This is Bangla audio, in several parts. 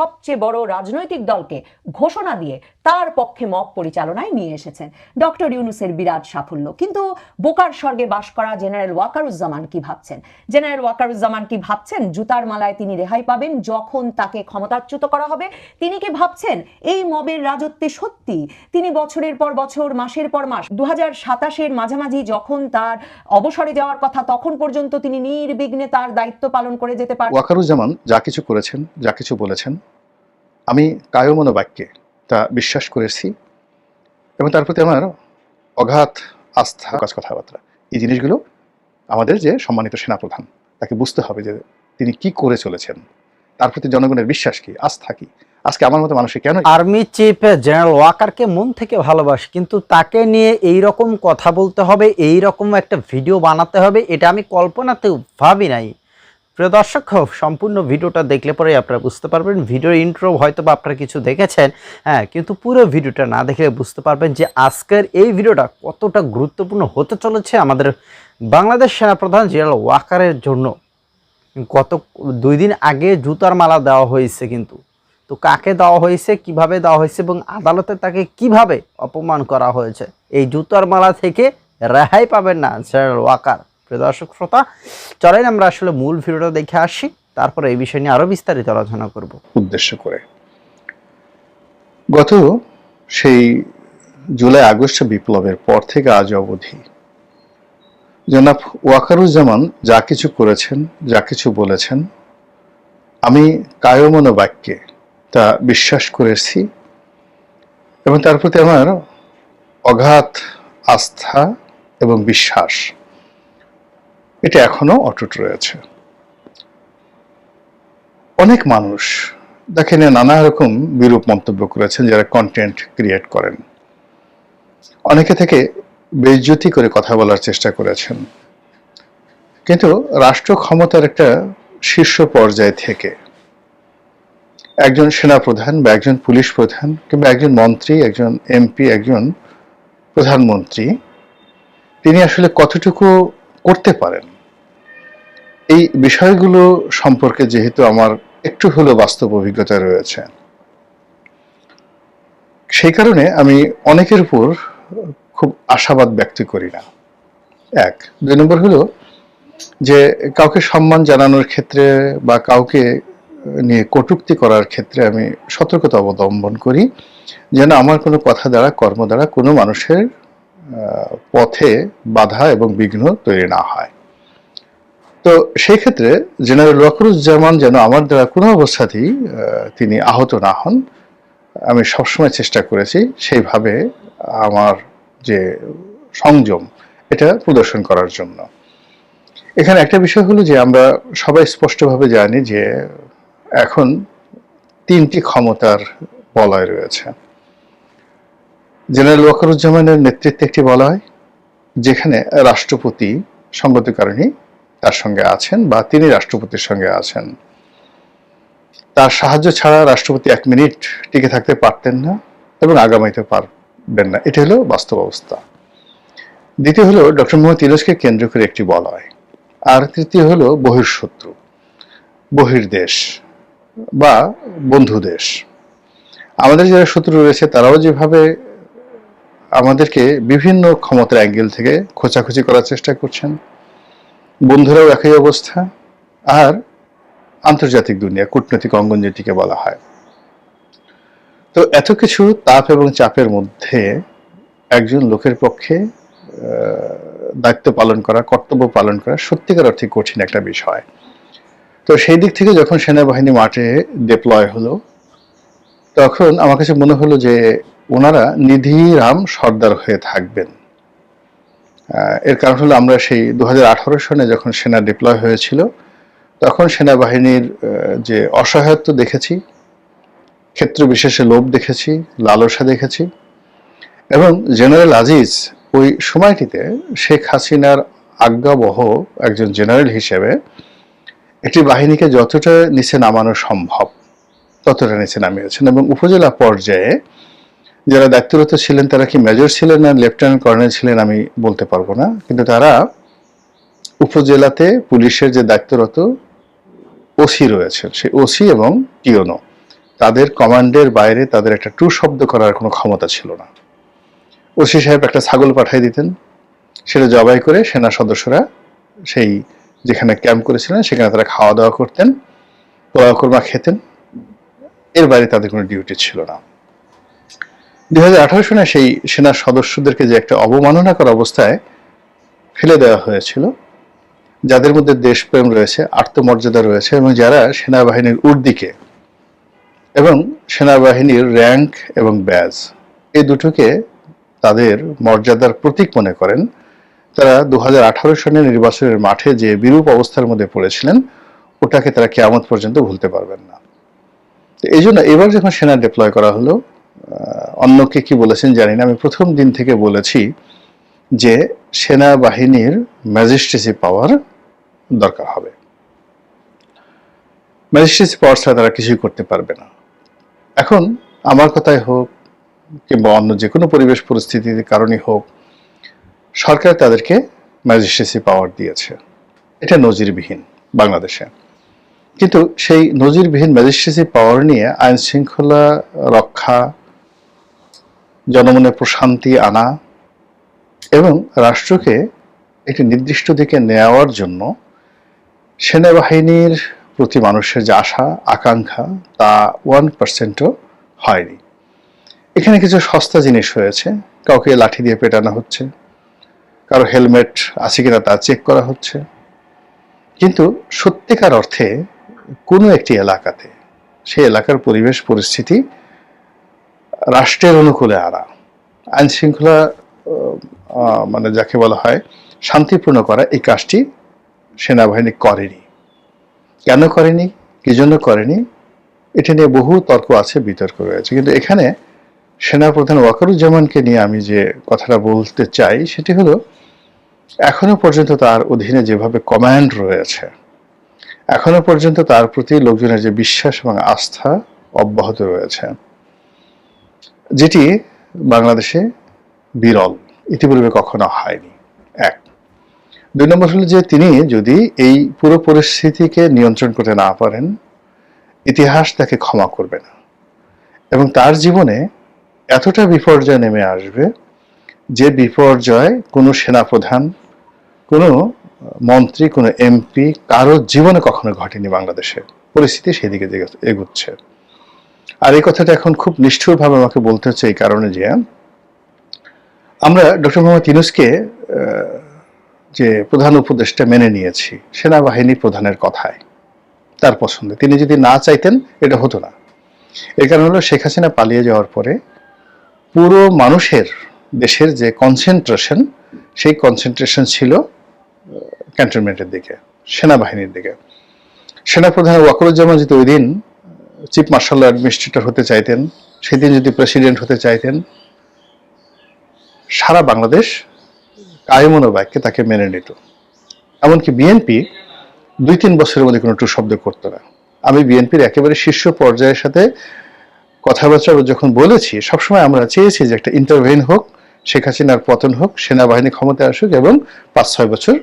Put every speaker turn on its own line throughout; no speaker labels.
সবচেয়ে বড় রাজনৈতিক দলকে ঘোষণা দিয়ে তার পক্ষে মব পরিচালনায় নিয়ে এসেছেন। ডক্টর ইউনুসের বিরাট সাফল্য। কিন্তু বোকার স্বর্গে বাস করা জেনারেল ওয়াকারুজ্জামান কি ভাবছেন? জেনারেল ওয়াকারুজ্জামান কি ভাবছেন? জুতার মালায় তিনি রেহাই পাবেন যখন তাকে ক্ষমতাচ্যুত করা হবে? তিনি কি ভাবছেন এই মবের রাজত্বে সত্যি? তিনি বছরের পর বছর, মাসের পর মাস দু হাজার সাতাশের মাঝামাঝি যখন তার অবসরে যাওয়ার কথা, তখন পর্যন্ত তিনি নির্বিঘ্নে তার দায়িত্ব পালন করে যেতে পারেন
ওয়াকারুজ্জামান যা কিছু করেছেন, যা কিছু বলেছেন আমি কায়মন বাক্যে তা বিশ্বাস করেছি এবং তার প্রতি আমার অগাধ আস্থা কাজ কথাবার্তা। এই জিনিসগুলো আমাদের যে সম্মানিত সেনাপ্রধান, তাকে বুঝতে হবে যে তিনি কি করে চলেছেন। তার প্রতি জনগণের বিশ্বাস কি, আস্থা কি? আজকে আমার মতো মানুষের কেন
আর্মি চিফ জেনারেল ওয়াকারকে মন থেকে ভালোবাসি, কিন্তু তাকে নিয়ে এই রকম কথা বলতে হবে, এই রকম একটা ভিডিও বানাতে হবে, এটা আমি কল্পনাতেও ভাবি নাই। প্রিয় দর্শক সম্পূর্ণ ভিডিওটা দেখলে পরে আপনারা বুঝতে পারবেন। ভিডিওর ইন্ট্রো হয়তো বা আপনারা কিছু দেখেছেন হ্যাঁ কিন্তু পুরো ভিডিওটা না দেখলে বুঝতে পারবেন যে আজকের এই ভিডিওটা কতটা গুরুত্বপূর্ণ হতে চলেছে আমাদের বাংলাদেশ সেনাপ্রধান জেনারেল ওয়াকারের জন্য। গত দুই দিন আগে জুতার মালা দেওয়া হয়েছে কিন্তু। তো কাকে দেওয়া হয়েছে, কীভাবে দেওয়া হয়েছে এবং আদালতে তাকে কীভাবে অপমান করা হয়েছে? এই জুতার মালা থেকে রেহাই পাবেন না জেনারেল ওয়াকার। প্রিয় দর্শক, শ্রোতা, চলেন আমরা আসলে মূল ভিডিওটা দেখে আসি। তারপরে এই বিষয় নিয়ে আরও বিস্তারিত আলোচনা করব।
উদ্দেশ্য করে। গত সেই জুলাই, আগস্ট বিপ্লবের পর থেকে আজ অবধি জনাব ওয়াকারুজ্জামান যা কিছু করেছেন, যা কিছু বলেছেন, আমি কায়মন বাক্যে তা বিশ্বাস করেছি এবং তার প্রতি আমার অগাধ আস্থা এবং বিশ্বাস। এটা এখনও অটুট রয়েছে। অনেক মানুষ দেখেন নানা রকম বিরূপ মন্তব্য করেছেন যারা কন্টেন্ট ক্রিয়েট করেন। অনেকে থেকে বেজ্জতি করে কথা বলার চেষ্টা করেছেন। কিন্তু রাষ্ট্র ক্ষমতার একটা শীর্ষ পর্যায় থেকে একজন সেনাপ্রধান বা একজন পুলিশ প্রধান কিংবা একজন মন্ত্রী, একজন এমপি একজন প্রধানমন্ত্রী, তিনি আসলে কতটুকু করতে পারেন? এই বিষয়গুলো সম্পর্কে যেহেতু আমার একটু হলেও বাস্তব অভিজ্ঞতা রয়েছে, সেই কারণে আমি অনেকের উপর খুব আশাবাদ ব্যক্ত করি না। এক, দুই নম্বর হলো যে কাউকে সম্মান জানানোর ক্ষেত্রে বা কাউকে নিয়ে কটূক্তি করার ক্ষেত্রে আমি সতর্কতা অবলম্বন করি, যেন আমার কোনো কথা দ্বারা, কর্ম দ্বারা কোনো মানুষের পথে বাধা এবং বিঘ্ন তৈরি না হয়। তো সেই ক্ষেত্রে জেনারেল ওয়াকরুজ্জামান যেন আমার দ্বারা কোনো অবস্থাতেই তিনি আহত না হন, আমি সবসময় চেষ্টা করেছি সেইভাবে আমার যে সংযম, এটা প্রদর্শন করার জন্য। এখানে একটা বিষয় হলো যে আমরা সবাই স্পষ্টভাবে জানি যে এখন তিনটি ক্ষমতার বলয় রয়েছে। জেনারেল ওয়াকারুজ্জামানের নেতৃত্বে একটি বলয়, যেখানে রাষ্ট্রপতি সঙ্গত কারণে তার সঙ্গে আছেন বা তিনি রাষ্ট্রপতির সঙ্গে আছেন। তার সাহায্য ছাড়া রাষ্ট্রপতি এক মিনিট টিকে থাকতে পারতেন না এবং আগামীতে পারবেন না। এটা হলো বাস্তব অবস্থা। দ্বিতীয় হলো ডক্টর মোহাম্মদ ইউনুসকে কেন্দ্র করে একটি বলয়। আর তৃতীয় হলো বহির্শত্রু বহির্দেশ বা বন্ধু দেশ। আমাদের যারা শত্রু রয়েছে, তারাও যেভাবে আমাদেরকে বিভিন্ন ক্ষমতার অ্যাঙ্গেল থেকে খোঁচাখুচি করার চেষ্টা করছেন বন্ধুরাও একই অবস্থা। আর আন্তর্জাতিক দুনিয়া, কূটনৈতিক অঙ্গন যেটিকে বলা হয়। তো এত কিছু তাপ এবং চাপের মধ্যে একজন লোকের পক্ষে দায়িত্ব পালন করা, কর্তব্য পালন করা সত্যিকার অর্থে কঠিন একটা বিষয়। তো সেই দিক থেকে যখন সেনাবাহিনী মাঠে ডিপ্লয় হলো, তখন আমার কাছে মনে হলো যে ওনারা নিধিরাম সর্দার হয়ে থাকবেন। এর কারণ হলো আমরা সেই দু হাজার আঠারো সনে যখন সেনা ডিপ্লয় হয়েছিল, তখন সেনাবাহিনীর যে অসহায়ত্ব দেখেছি, ক্ষেত্র বিশেষে লোভ দেখেছি, লালসা দেখেছি, এবং জেনারেল আজিজ ওই সময়টিতে শেখ হাসিনার আজ্ঞাবহ একজন জেনারেল হিসেবে একটি বাহিনীকে যতটা নিচে নামানো সম্ভব ততটা নিচে নামিয়েছেন এবং উপজেলা পর্যায়ে যারা দায়িত্বরত ছিলেন তারা কি মেজর ছিলেন না লেফটেন্যান্ট কর্নেল ছিলেন আমি বলতে পারব না। কিন্তু তারা উপজেলাতে পুলিশের যে দায়িত্বরত ওসি রয়েছেন, সেই ওসি এবং টিওনো তাদের কমান্ডের বাইরে তাদের একটা টু শব্দ করার কোনো ক্ষমতা ছিল না। ওসি সাহেব একটা ছাগল পাঠিয়ে দিতেন, সেটা জবাই করে সেনা সদস্যরা সেই যেখানে ক্যাম্প করেছিলেন সেখানে তারা খাওয়া দাওয়া করতেন, পোলাও খেতেন। এর বাইরে তাদের কোনো ডিউটি ছিল না। দুই হাজার আঠারো সনে সেই সেনা সদস্যদেরকে যে একটা অবমাননাকর অবস্থায় ফেলে দেওয়া হয়েছিল, যাদের মধ্যে দেশপ্রেম রয়েছে, আত্মমর্যাদা রয়েছে এবং যারা সেনাবাহিনীর উর্দিকে এবং সেনাবাহিনীর র্যাঙ্ক এবং ব্যাজ, এই দুটোকে তাদের মর্যাদার প্রতীক মনে করেন। তারা দু হাজার আঠারো সনের নির্বাচনের মাঠে যে বিরূপ অবস্থার মধ্যে পড়েছিলেন, ওটাকে তারা কেয়ামত পর্যন্ত ভুলতে পারবেন না। এই জন্য এবার যখন সেনা ডিপ্লয় করা হলো অন্যকে কি বলেছেন জানি না। আমি প্রথম দিন থেকে বলেছি যে সেনাবাহিনীর ম্যাজিস্ট্রেসি পাওয়ার দরকার হবে। ম্যাজিস্ট্রেসি পাওয়ার ছাড়া তারা কিছুই করতে পারবে না। এখন আমার কথাই হোক কিংবা অন্য যে কোনো পরিবেশ পরিস্থিতির কারণেই হোক, সরকার তাদেরকে ম্যাজিস্ট্রেসি পাওয়ার দিয়েছে। এটা নজিরবিহীন বাংলাদেশে। কিন্তু সেই নজিরবিহীন ম্যাজিস্ট্রেসি পাওয়ার নিয়ে আইন শৃঙ্খলা রক্ষা জনমনে প্রশান্তি আনা এবং রাষ্ট্রকে একটি নির্দিষ্ট দিকে নেওয়ার জন্য সেনাবাহিনীর প্রতি মানুষের যে আশা, আকাঙ্ক্ষা, তা ওয়ান পার্সেন্টও হয়নি। এখানে কিছু সস্তা জিনিস হয়েছে। কাউকে লাঠি দিয়ে পেটানো হচ্ছে। কারও হেলমেট আছে কিনা তা চেক করা হচ্ছে। কিন্তু সত্যিকার অর্থে কোনো একটি এলাকাতে সেই এলাকার পরিবেশ, পরিস্থিতি রাষ্ট্রের অনুকূলে আনা আইন শৃঙ্খলা মানে যাকে বলা হয়, শান্তিপূর্ণ করা এই কাজটি সেনাবাহিনী করেনি। কেন করেনি? কি জন্য করেনি? এটা নিয়ে বহু তর্ক আছে, বিতর্ক রয়েছে। কিন্তু এখানে সেনাপ্রধান ওয়াকারুজ্জামানকে নিয়ে আমি যে কথাটা বলতে চাই, সেটি হলো, এখনও পর্যন্ত তার অধীনে যেভাবে কমান্ড রয়েছে, এখনও পর্যন্ত তার প্রতি লোকজনের যে বিশ্বাস এবং আস্থা অব্যাহত রয়েছে যেটি বাংলাদেশে বিরল, ইতিপূর্বে কখনো হয়নি। এক, দুই নম্বর হলো যে তিনি যদি এই পুরো পরিস্থিতিকে নিয়ন্ত্রণ করতে না পারেন, ইতিহাস তাকে ক্ষমা করবে না। এবং তার জীবনে এতটা বিপর্যয় নেমে আসবে যে বিপর্যয় কোনো সেনাপ্রধান, কোনো মন্ত্রী, কোনো এমপি কারও জীবনে কখনো ঘটেনি বাংলাদেশে। পরিস্থিতি সেদিকে দিকে এগুচ্ছে। আর এই কথাটা এখন খুব নিষ্ঠুরভাবে আমাকে বলতে হচ্ছে এই কারণে যে, আমরা ডক্টর মোহাম্মদ ইউনুসকে যে প্রধান উপদেষ্টা মেনে নিয়েছি, সেনাবাহিনী প্রধানের কথায়, তার পছন্দে। তিনি যদি না চাইতেন, এটা হতো না। এর কারণ হলো শেখ হাসিনা পালিয়ে যাওয়ার পরে পুরো মানুষের, দেশের যে কনসেন্ট্রেশন সেই কনসেন্ট্রেশন ছিল ক্যান্টনমেন্টের দিকে, সেনাবাহিনীর দিকে। সেনাপ্রধান ওয়াকরুজ্জামান যদি ওই দিন চিফ মার্শাল অ্যাডমিনিস্ট্রেটর হতে চাইতেন, সেদিন যদি প্রেসিডেন্ট হতে চাইতেন, সারা বাংলাদেশ কায়মনো বাক্যে তাকে মেনে নিত। এমনকি বিএনপি দুই তিন বছরের মধ্যে কোনো টু শব্দ করতো না। আমি বিএনপির একেবারে শীর্ষ পর্যায়ের সাথে কথাবার্তা যখন বলেছি, সবসময় আমরা চেয়েছি যে একটা ইন্টারভেন হোক, শেখ হাসিনার পতন হোক, সেনাবাহিনী ক্ষমতায় আসুক এবং পাঁচ ছয় বছর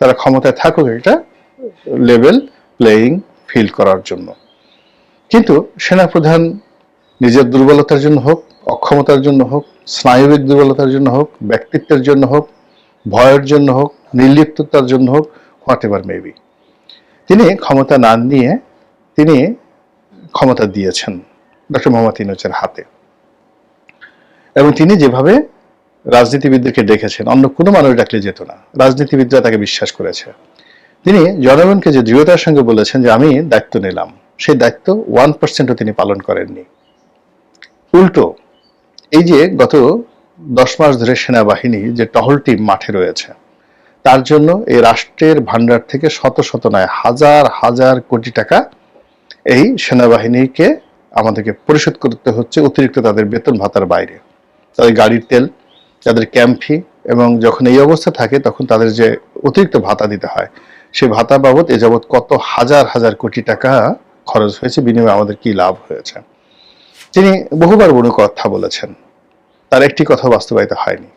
তারা ক্ষমতায় থাকুক একটা লেভেল প্লেয়িং ফিল করার জন্য। কিন্তু সেনাপ্রধান নিজের দুর্বলতার জন্য হোক, অক্ষমতার জন্য হোক, স্নায়বিক দুর্বলতার জন্য হোক, ব্যক্তিত্বের জন্য হোক, ভয়ের জন্য হোক, নির্লিপ্ততার জন্য হোক, হোয়াট এভার মেবি তিনি ক্ষমতা না নিয়ে তিনি ক্ষমতা দিয়েছেন ডক্টর মোহাম্মদ ইনুজের হাতে। এবং তিনি যেভাবে রাজনীতিবিদদেরকে ডেকেছেন, অন্য কোনো মানুষ ডাকলে যেত না, রাজনীতিবিদরা তাকে বিশ্বাস করেছে। তিনি জনগণকে যে দৃঢ়তার সঙ্গে বলেছেন যে আমি দায়িত্ব নিলাম সেই দায়িত্ব ওয়ান পার্সেন্টও তিনি পালন করেননি। উল্টো, এই যে গত দশ মাস ধরে সেনাবাহিনী যে টহল টিম মাঠে রয়েছে, তার জন্য এই রাষ্ট্রের ভান্ডার থেকে শত শত নয়, হাজার হাজার কোটি টাকা এই সেনাবাহিনীকে আমাদেরকে পরিশোধ করতে হচ্ছে, অতিরিক্ত তাদের বেতন ভাতার বাইরে। তাদের গাড়ির তেল, তাদের ক্যাম্প এবং যখন এই অবস্থা থাকে তখন তাদের যে অতিরিক্ত ভাতা দিতে হয়, সেই ভাতা বাবদ এ যাবৎ কত হাজার হাজার কোটি টাকা খরচ হয়েছে, বিনিময়ে আমাদের কি লাভ হয়েছে? তিনি বহুবার বড় কথা বলেছেন, তার একটি কথা বাস্তবায়িত হয়নি।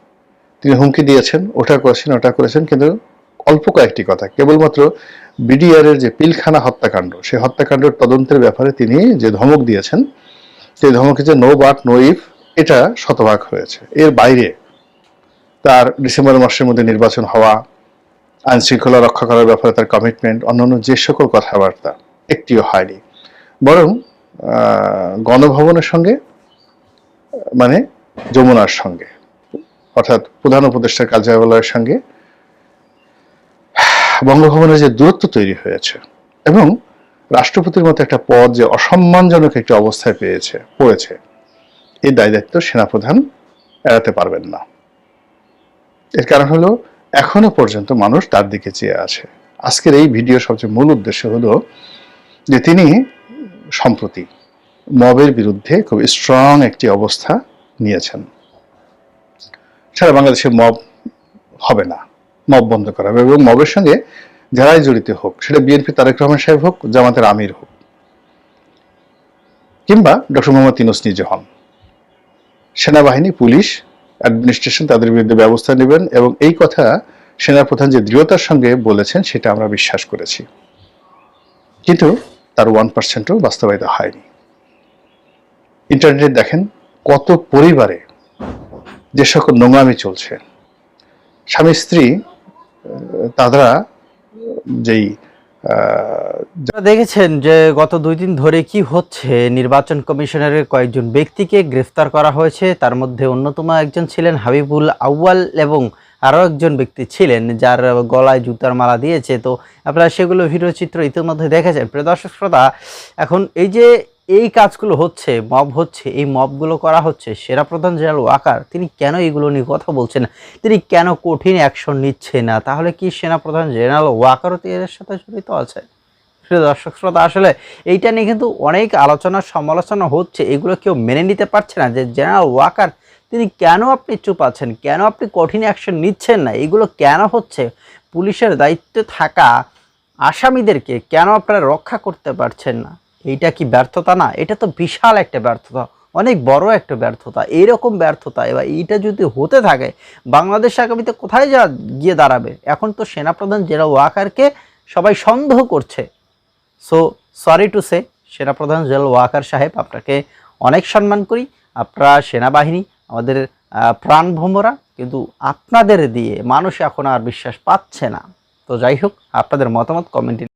তিনি হুমকি দিয়েছেন, ওটা করেছেন ওটা করেছেন, কিন্তু অল্প কয়েকটি কথা। কেবলমাত্র বিডিআর এর যে পিলখানা হত্যাকাণ্ড, সেই হত্যাকাণ্ডের তদন্তের ব্যাপারে তিনি যে ধমক দিয়েছেন, সেই ধমকে যে নো বাট নো ইফ এটা শতভাগ হয়েছে। এর বাইরে তার ডিসেম্বর মাসের মধ্যে নির্বাচন হওয়া আইন শৃঙ্খলা রক্ষা করার ব্যাপারে তার কমিটমেন্ট অন্যান্য যে সকল কথাবার্তা একটিও হয়নি। বরং গণভবনের সঙ্গে মানে যমুনার সঙ্গে, অর্থাৎ প্রধান উপদেষ্টার কার্যালয়ের সঙ্গে, বঙ্গভবনের যে দূরত্ব তৈরি হয়েছে এবং রাষ্ট্রপতির মতো একটা পদ যে অসম্মানজনক একটি অবস্থায় পেয়েছে, পড়েছে এই দায় দায়িত্ব সেনাপ্রধান এড়াতে পারবেন না। এর কারণ হলো, এখনও পর্যন্ত মানুষ তার দিকে চেয়ে আছে। আজকের এই ভিডিও সবচেয়ে মূল উদ্দেশ্য হলো যে তিনি সম্প্রতি মবের বিরুদ্ধে খুব স্ট্রং একটি অবস্থা নিয়েছেন। সারা বাংলাদেশে মব হবে না, মব বন্ধ করা হবে এবং মবের সঙ্গে যারাই জড়িত হোক, সেটা বিএনপি তারেক রহমান সাহেব হোক, জামাতের আমির হোক, কিংবা ডক্টর মোহাম্মদ ইনুস নিজে হন। সেনাবাহিনী, পুলিশ অ্যাডমিনিস্ট্রেশন তাদের বিরুদ্ধে ব্যবস্থা নেবেন এবং এই কথা সেনাপ্রধান যে দৃঢ়তার সঙ্গে বলেছেন, সেটা আমরা বিশ্বাস করেছি। কিন্তু তার ওয়ান পার্সেন্টও বাস্তবায়িত হয়নি। ইন্টারনেটে দেখেন কত পরিবারে যে সকল নোংরামি চলছে। স্বামী, স্ত্রী তারা যেই
দেখেছেন যে গত দুই দিন ধরে কি হচ্ছে? নির্বাচন কমিশনের কয়েকজন ব্যক্তিকে গ্রেফতার করা হয়েছে। তার মধ্যে অন্যতম একজন ছিলেন হাবিবুল আউয়াল এবং আরও একজন ব্যক্তি ছিলেন যার গলায় জুতার মালা দিয়েছে। তো আপনারা সেগুলো ভিডিও চিত্র ইতিমধ্যে দেখেছেন। প্রিয় দর্শক শ্রোতা, এখন এই যে এই কাজগুলো হচ্ছে মব হচ্ছে, এই মবগুলো করা হচ্ছে, সেরা প্রধান জেনারেল ওয়াকার, তিনি কেন এগুলো নিয়ে কথা বলছেন তিনি কেন কঠিন অ্যাকশন নিচ্ছে না? তাহলে কি সেনাপ্রধান জেনারেল ওয়াকারও তো এর সাথে জড়িত আছে? প্রিয় দর্শক শ্রোতা, আসলে এইটা নিয়ে কিন্তু অনেক আলোচনা, সমালোচনা হচ্ছে। এগুলো কেউ মেনে নিতে পারছে না যে জেনারেল ওয়াকার তিনি কেন আপনি চুপ আছেন? কেন আপনি কঠিন অ্যাকশন নিচ্ছেন না? এগুলো কেন হচ্ছে? পুলিশের দায়িত্বে থাকা আসামিদেরকে কেন আপনারা রক্ষা করতে পারছেন না? এইটা কি ব্যর্থতা না? এটা তো বিশাল একটা ব্যর্থতা, অনেক বড় একটা ব্যর্থতা। এইরকম ব্যর্থতা, এবার এইটা যদি হতে থাকে, বাংলাদেশ আগামীতে কোথায় যা গিয়ে দাঁড়াবে? এখন তো সেনাপ্রধান জেরা ওয়াকারকে সবাই সন্দেহ করছে। সো সরি টু সে সেনাপ্রধান জেনারেল ওয়াকার সাহেব আপনাকে অনেক সম্মান করি। আপনারা সেনাবাহিনী আমাদের প্রাণ প্রাণভোমরা কিন্তু আপনাদের দিয়ে মানুষ এখন আর বিশ্বাস পাচ্ছে না। তো যাই হোক, আপনাদের মতামত কমেন্টে